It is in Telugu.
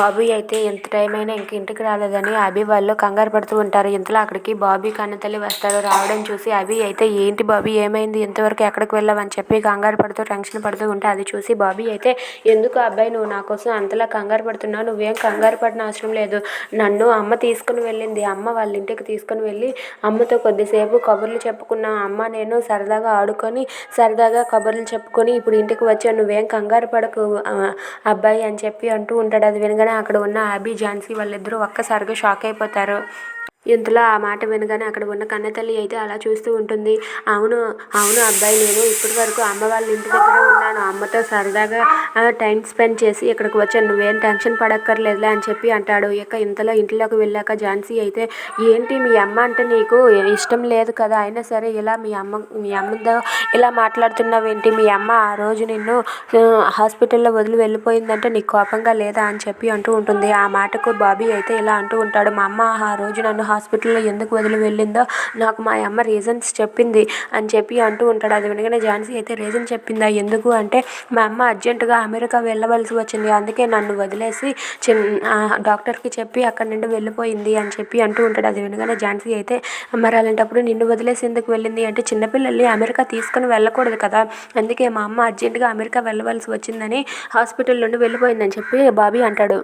బాబీ అయితే ఎంత టైం అయినా ఇంక ఇంటికి రాలేదని అభి వాళ్ళు కంగారు పడుతూ ఉంటారు. ఇంతలో అక్కడికి బాబీ కన్నతల్లి వస్తారు. రావడం చూసి అభి అయితే ఏంటి బాబీ ఏమైంది? ఇంతవరకు ఎక్కడికి వెళ్ళావని చెప్పి కంగారు పడుతూ టెన్షన్ పడుతూ ఉంటే. అది చూసి బాబీ అయితే ఎందుకు అబ్బాయి నువ్వు నా కోసం అంతలా కంగారు పడుతున్నావు? నువ్వేం కంగారు పడిన అవసరం లేదు. నన్ను అమ్మ తీసుకుని వెళ్ళింది. అమ్మ వాళ్ళ ఇంటికి తీసుకుని వెళ్ళి అమ్మతో కొద్దిసేపు కబుర్లు చెప్పుకున్నా. అమ్మ నేను సరదాగా ఆడుకొని సరదాగా కబుర్లు చెప్పుకొని ఇప్పుడు ఇంటికి వచ్చాను. నువ్వేం కంగారు పడకు అబ్బాయి అని చెప్పి అంటూ ఉంటాడు. అది వినగానే అక్కడ ఉన్న అభి ఝాన్సీ వాళ్ళిద్దరూ ఒక్కసారిగా షాక్ అయిపోతారు. ఇంతలో ఆ మాట వినగానే అక్కడ ఉన్న కన్నతల్లి అయితే అలా చూస్తూ ఉంటుంది. అవును అవును అబ్బాయి నేను ఇప్పటి వరకు అమ్మ వాళ్ళ ఇంటి దగ్గర ఉన్నాను. అమ్మతో సరదాగా టైం స్పెండ్ చేసి ఇక్కడికి వచ్చాను. నువ్వేం టెన్షన్ పడక్కర్లేదులే అని చెప్పి అంటాడు. ఇక ఇంతలో ఇంట్లోకి వెళ్ళాక ఝాన్సీ అయితే ఏంటి మీ అమ్మ అంటే నీకు ఇష్టం లేదు కదా? అయినా సరే ఇలా మీ అమ్మ మీ అమ్మతో ఇలా మాట్లాడుతున్నావేంటి? మీ అమ్మ ఆ రోజు నిన్ను హాస్పిటల్లో వదిలి వెళ్ళిపోయిందంటే నీకు కోపంగా లేదా? అని చెప్పి అంటూ ఉంటుంది. ఆ మాటకు బాబీ అయితే ఇలా అంటూ ఉంటాడు మా అమ్మ ఆ రోజు నన్ను హాస్పిటల్లో ఎందుకు వదిలి వెళ్ళిందో నాకు మా అమ్మ రీజన్స్ చెప్పింది అని చెప్పి అంటూ ఉంటాడు. అది వినగానే ఝాన్సీ అయితే రీజన్ చెప్పిందా? ఎందుకు అంటే మా అమ్మ అర్జెంటుగా అమెరికా వెళ్ళవలసి వచ్చింది. అందుకే నన్ను వదిలేసి చిన్న డాక్టర్కి చెప్పి అక్కడి నుండి వెళ్ళిపోయింది అని చెప్పి అంటూ ఉంటాడు. అది వినగానే ఝాన్సీ అయితే మరి అలాంటప్పుడు నిన్ను వదిలేసి ఎందుకు వెళ్ళింది అంటే చిన్నపిల్లల్ని అమెరికా తీసుకుని వెళ్ళకూడదు కదా. అందుకే మా అమ్మ అర్జెంటుగా అమెరికా వెళ్ళవలసి వచ్చిందని హాస్పిటల్ నుండి వెళ్ళిపోయిందని చెప్పి బాబీ అంటాడు.